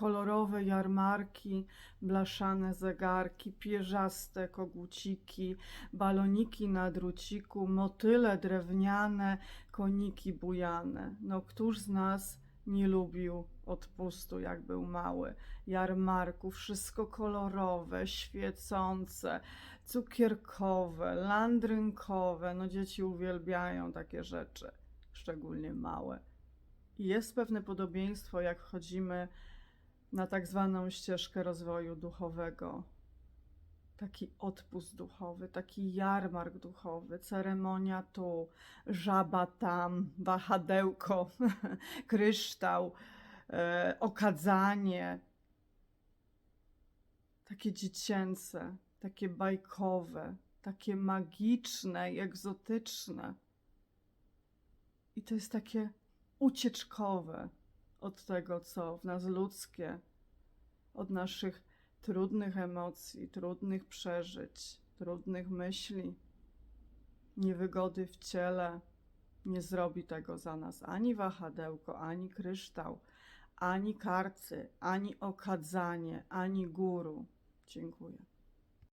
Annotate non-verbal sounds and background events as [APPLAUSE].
kolorowe jarmarki, blaszane zegarki, pierzaste koguciki, baloniki na druciku, motyle drewniane, koniki bujane. No któż z nas nie lubił odpustu, jak był mały, jarmarku, wszystko kolorowe, świecące, cukierkowe, landrynkowe. No dzieci uwielbiają takie rzeczy, szczególnie małe. Jest pewne podobieństwo, jak wchodzimy na tak zwaną ścieżkę rozwoju duchowego. Taki odpust duchowy, taki jarmark duchowy, ceremonia tu, żaba tam, wahadełko, [LAUGHS] kryształ, e, okadzanie. Takie dziecięce, takie bajkowe, takie magiczne i egzotyczne. I to jest takie ucieczkowe od tego, co w nas ludzkie, od naszych trudnych emocji, trudnych przeżyć, trudnych myśli, niewygody w ciele. Nie zrobi tego za nas ani wahadełko, ani kryształ, ani karty, ani okadzanie, ani guru. Dziękuję.